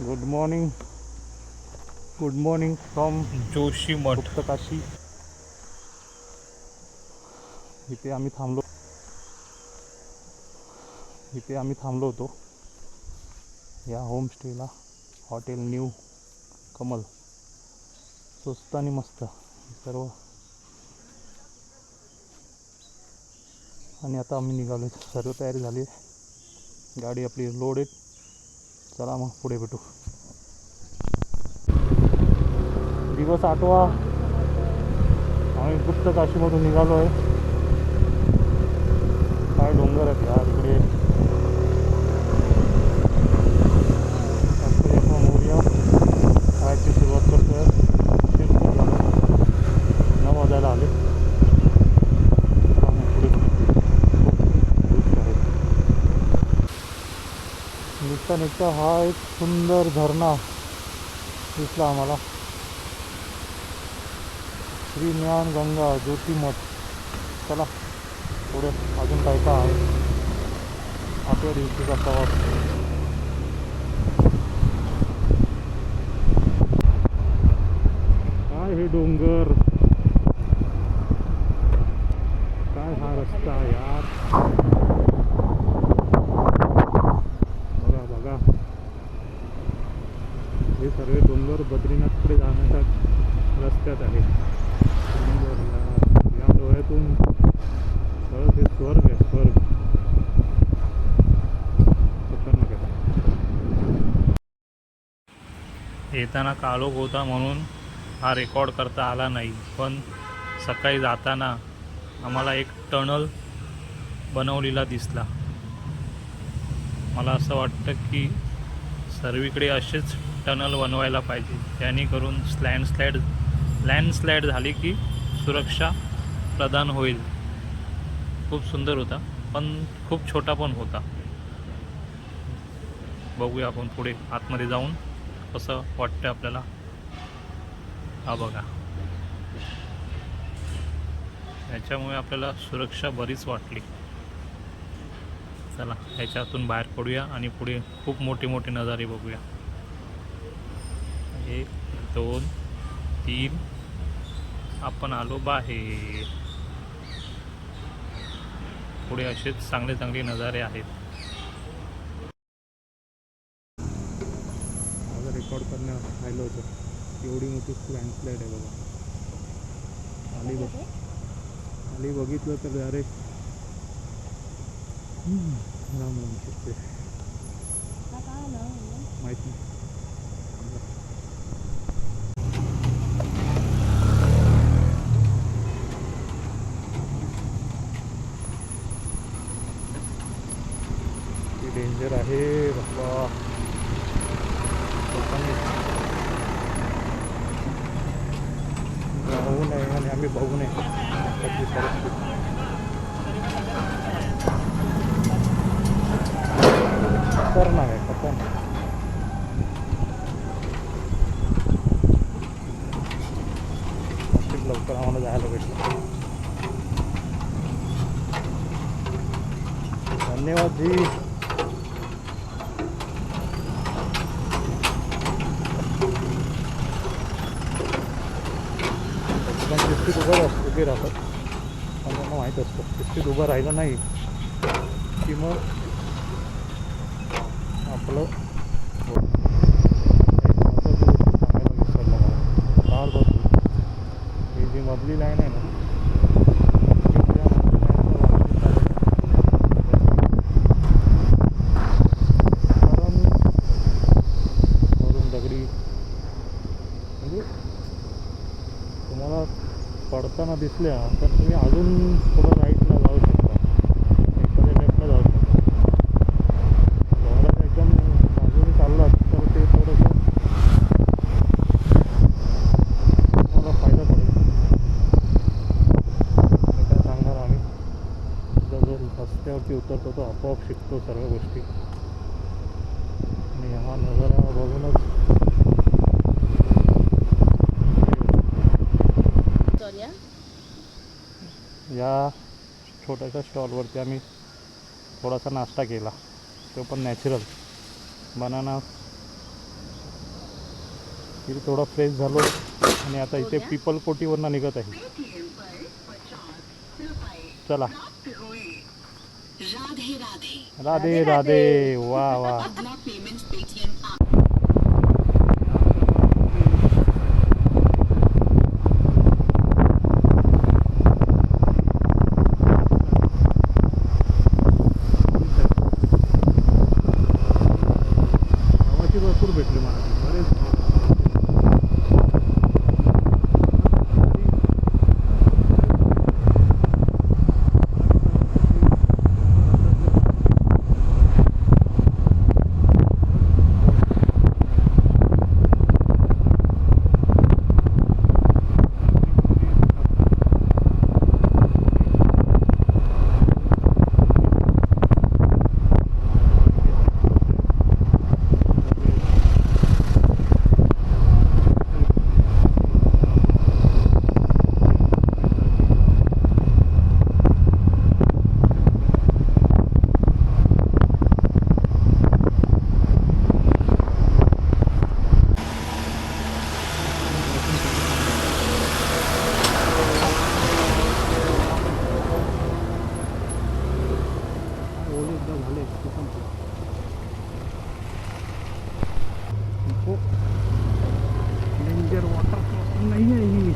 Good morning good morning from Joshimath. Guptkashi. इथे आम्ही थांबलो. इथे आम्ही थांबलो होतो. या होमस्टेला हॉटेल न्यू. कमल. स्वस्त आणि मस्त. सर्व. आणि आता आम्ही निघालो सर्व तयारी झाली आहे. गाडी आपली लोड आहे चला मग पुढे भेटू. दिवस आठवा. आम्ही गुप्त काशीमधून निघालो आहे काय डोंगर आहेत यार इकडे अक्षयप्पा मोर्या खायची सुरुवात करतोय उशीर खूप झाला नऊ वाजायला आले चला मग पुढे खूप दृश्य आहे निघता हा एक सुंदर धरणा दिसला आम्हाला. श्री ज्ञान गंगा ज्योतिमठ. चला पुढे अजून काय काय आहे? आपल्या दिवशीचा प्रवास. काय हे डोंगर काय हा रस्ता यार बघा बघा हे सर्व डोंगर बद्रीनाथकडे जाण्याच्या रस्त्यात आहे सुंदर यार या डोळ्यातून खरंच हे स्वर्ग आहे स्वर्ग खतरनाक आहे येताना काळोख होता म्हणून हा रेकॉर्ड करता आला नाही. पण सकाळी जाताना आम्हाला एक टनल बनवलेला दिसला. मला असं वाटतं की सर्वीकडे असेच टनल बनवायला पाहिजे. जेणेकरून स्लँडस्लाईड लँडस्लाईड झाली की सुरक्षा प्रदान होईल. खूप सुंदर होता पण खूप छोटा पण होता. बघूया आपण पुढे आतमध्ये जाऊन. कसं वाटतं आपल्याला? हा बघा. याच्यामुळे आपल्याला सुरक्षा बरीच वाटली. चला ह्याच्यातून बाहेर पडूया आणि पुढे खूप मोठे मोठे नजारे बघूया. एक दोन तीन. आपण आलो बाहेर. पुढे असेच चांगले चांगले नजारे आहेत माझं रेकॉर्ड करण्यात राहिलं होतं एवढी मोठी लँडस्लाईड आहे बघा. खाली बघ. खाली बघितलं तर अरे राम राम शकते. माहीत नाही किती डेंजर आहे बाबा लोकांनी राहू नये आणि आम्ही बघू नये त्याची परिस्थिती खतरनाक आहे खतरनाक लवकर आम्हाला जायला भेटलं. धन्यवाद जी. पण उभं राहत उभे राहतात पण त्यांना माहीत असतं. शिस्तीत उभं राहिलं नाही की मग आपलं हो. एक महत्त्वाची गोष्ट सांगायला विसरलो मला कार बसून ही जी मधली लाईन आहे ना दगडी तुम्हाला पडताना दिसल्या तर तुम्ही अजून थोडं राईटला जाऊ शकता एखाद्या लेफ्टला जाऊ शकता डोंगरात एकदम बाजूने चाललात तर ते थोडंसं तुम्हाला फायदा पडेल मी काय सांगणार आम्ही एकदा जो रस्त्यावरती उतरतो तो आपोआप शिकतो सर्व गोष्टी. आणि हा नजारा बघूनच या छोट्याशा स्टॉलवरती आम्ही थोडासा नाश्ता केला. तो पण नॅचरल बनाना तिथे थोडा फ्रेश झालो आणि आता इथे पीपल कोटीवरनं निघत आहे. चला. राधे राधे. राधे राधे वा वा. पेमेंट पेटीएम गावाची भरपूर भेटली मला बरेच ओले एकदा झाले ते संपले. हो. डेंजर वॉटर क्रॉसिंग नाही आहे ही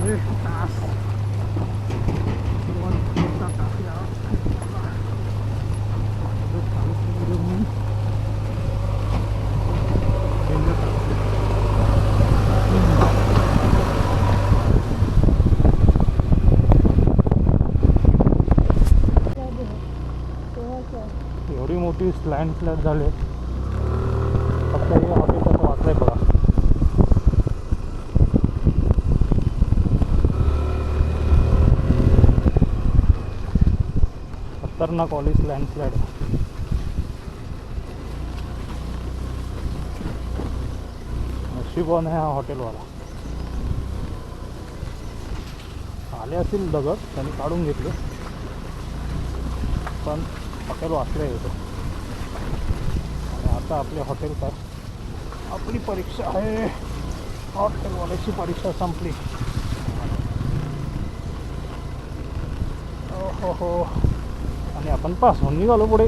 हे तास सर्वात मोठा तास या सगळं चालू केलं म्हणून डेंजर तास. एवढी फ्लॅट झाले. फक्त हे हॉटेल वाचलं आहे बघा. खतरनाक ऑलिस स्लँड स्लॅड नशिबवान आहे हा हॉटेलवाला आले असतील दगड त्यांनी काढून घेतले. पण हॉटेल वाचले होतं आणि आता आपल्या हॉटेल आपली परीक्षा आहे. हॉटेलवाल्याची परीक्षा संपली. हो हो. आणि आपण पास होऊन निघालो पुढे.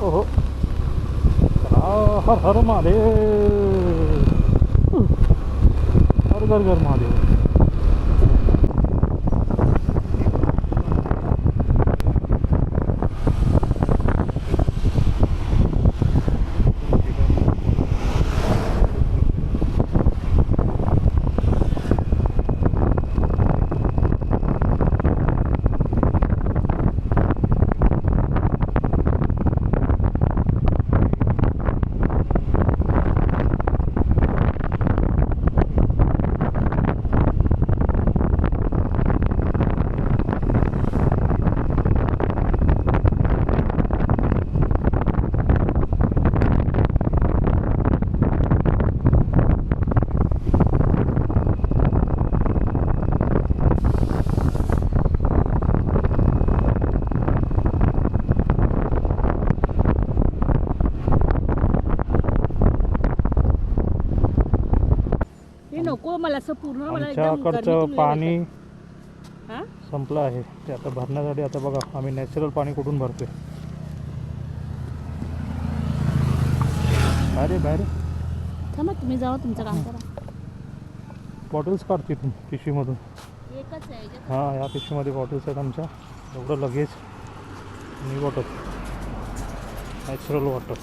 ओहो. हो हर हर महादेव. हर घर घर महादेव हे नको मला असं पूर्ण मला एकदम आमच्याकडचं गर्मीतून पाणी हा? संपलं आहे. ते आता भरण्यासाठी आता बघा आम्ही नॅचरल पाणी कुठून भरतोय? अरे बाहेर थांबा तुम्ही जावा तुमचं काम करा. बॉटल्स काढ तिथून पिशवीमधून एकच आहे याच्यात हां या पिशवीमध्ये बॉटल्स आहेत आमच्या. एवढं लगेच आणि वॉटर नॅचरल वॉटर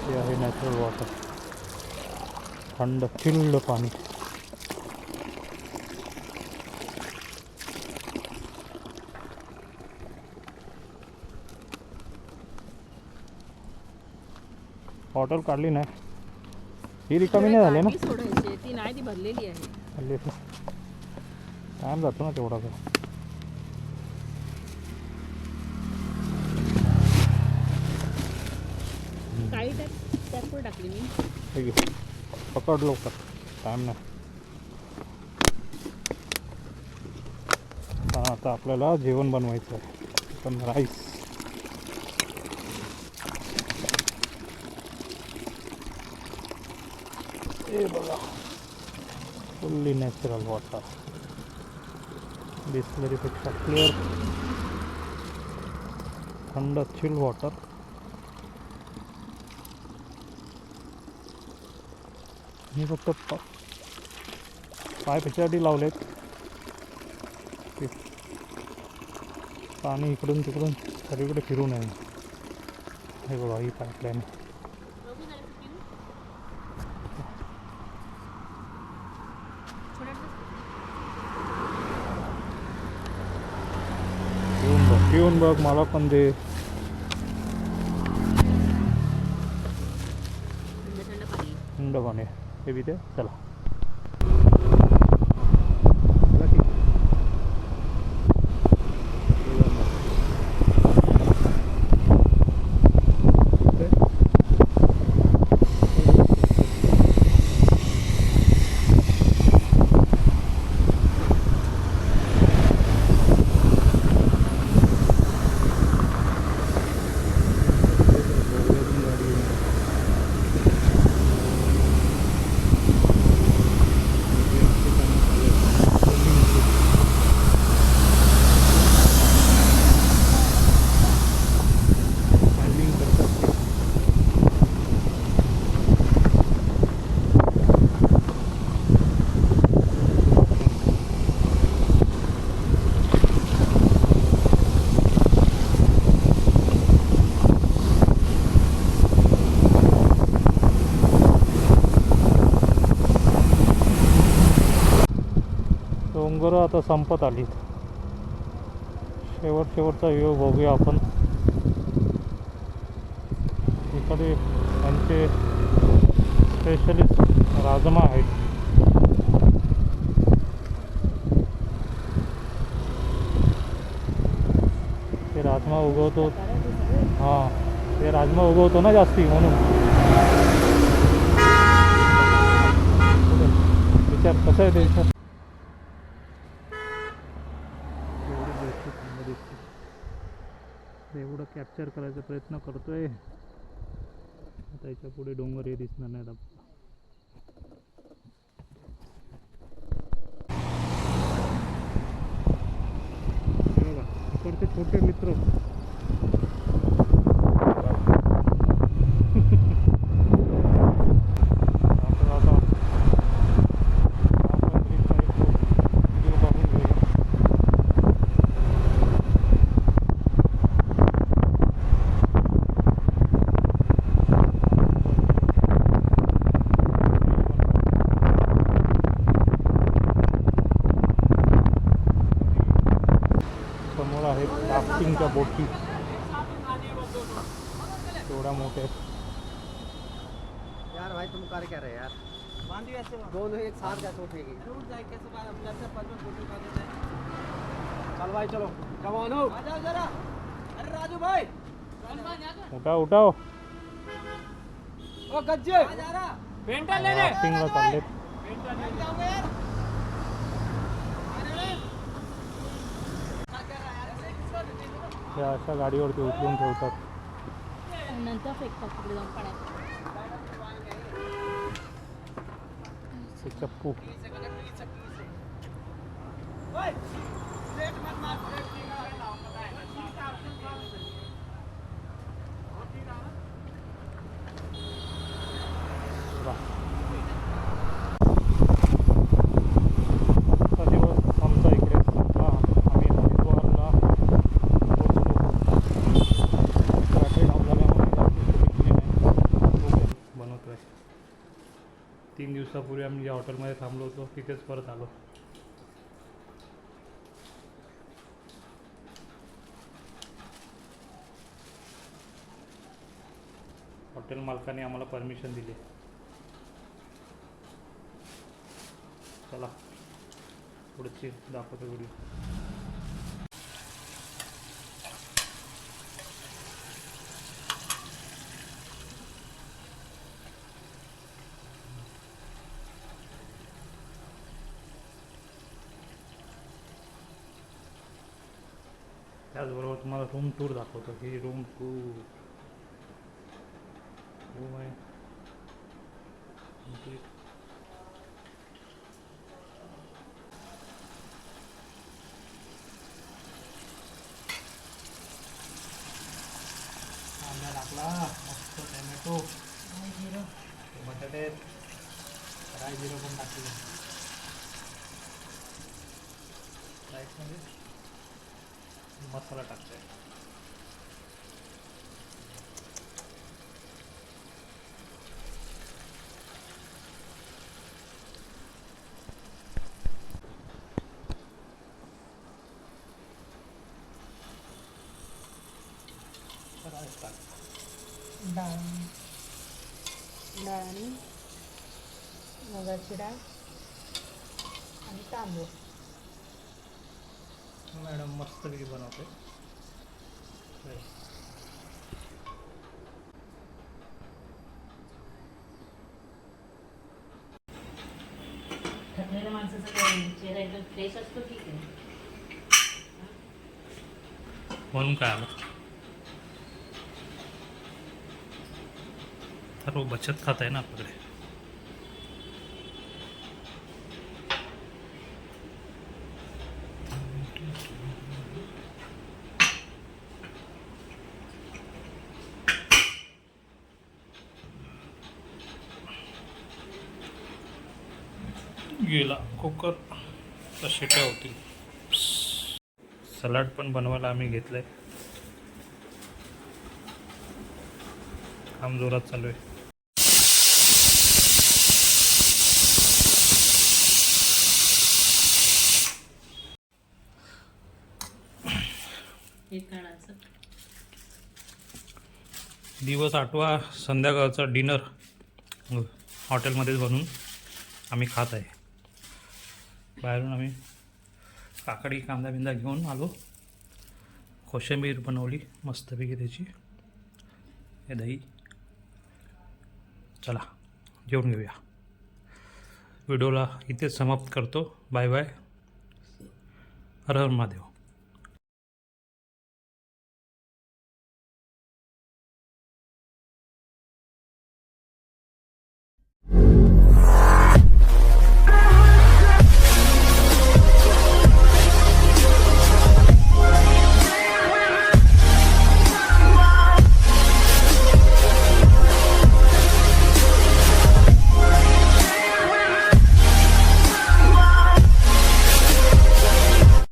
हे आहे नॅचरल वॉटर थंड चिल्ड पाणी. बॉटल काढली नाही. ही रिकामी नाही झाली ना? सोडायची ती नाही ती भरलेली आहे. टाईम जातो ना तेवढा पण टाकली मी. पकड लवकर. टाईम नाही. आता आपल्याला जेवण बनवायचं आहे. पण राईस हे बघा. फुल्ली नॅचरल वॉटर बिस्लरीपेक्षा क्लिअर थंड चिल वॉटर मी फक्त पाय त्याच्यासाठी लावलेत. पाणी इकडून तिकडून सगळीकडे फिरू नये हे बघा ही पाईपलाईन पिऊन बघ पिऊन बघ मला पण दे. थंड पाणी. हे बी चला की. पिऊन बघ. ओके. Handling करतात ते. डोंगर आता संपत आली. शेवट शेवटचा व्ह्यू बघूया आपण. इकडे त्यांचे स्पेशलिस्ट राजमा आहेत. ते राजमा उगवतो. हां ते राजमा उगवतो ना जास्ती म्हणून. विचार कसं आहे ते विचार एवढी गोष्टी चांगलं दिसते एवढं कॅप्चर करायचा प्रयत्न करतोय. आता याच्यापुढे डोंगर हे दिसणार नाही डब्बा छोटे मित्र आपण आता आपण three five four video काढून घेऊया समोर आहेत राफ्टिंगच्या बोटी एवढ्या मोठ्या आहेत यार भाई तुम कर क्या रहे यार दोनों एक साथ कैसे उठेगी चल भाई चलो। कमान हो। जरा। अरे राजू भाई। उठा उठाव ओ गज्जे। पेंटर ले ले राफ्टिंगला चाललेत हे अशा गाडीवरती उचलून ठेवतात. नंतर फेकतात तिकडे जाऊन पाण्यात चप्पू. दिवस आमचा इकडे तीन दिवसापूर्वी आम्ही ज्या हॉटेलमध्ये थांबलो होतो तिथेच परत आलो. हॉटेल मालकाने आम्हाला परमिशन दिली. चला पुढची दाखवतो व्हिडिओ त्याचबरोबर तुम्हाला रूम टूर दाखवतो. ही रूम टूर रूम आहे इथे कांदा टाकला मस्त टॅमॅटो जिरं बटाटे राय जिरं पण टाकले राईसमध्ये मसाला टाकतोय टाक डाळ. डाळ आणि मुगाची डाळ आणि तांदूळ. मॅडम मस्तपैकी बनवते. राईस थकलेल्या माणसाचा काय चेहरा एकदम फ्रेश असतो की काय? म्हणून काय आलं? सर्व बचत खात आहे ना आपल्याकडे. गेला कुकर तर शिट्या होतील सलाड पण बनवायला आम्ही घेतलंय. काम जोरात चालू आहे. एक काढायचं. दिवस आठवा संध्याकाळचा डिनर हॉटेलमध्येच बनवून आम्ही खात आहे. बाहेरून आम्ही काकडी कांदा बिंदा घेऊन आलो. कोशिंबीर बनवली मस्तपैकी त्याची. हे दही. चला जेवून घेऊया. व्हिडिओला इथेच समाप्त करतो. Bye bye. हर हर महादेव.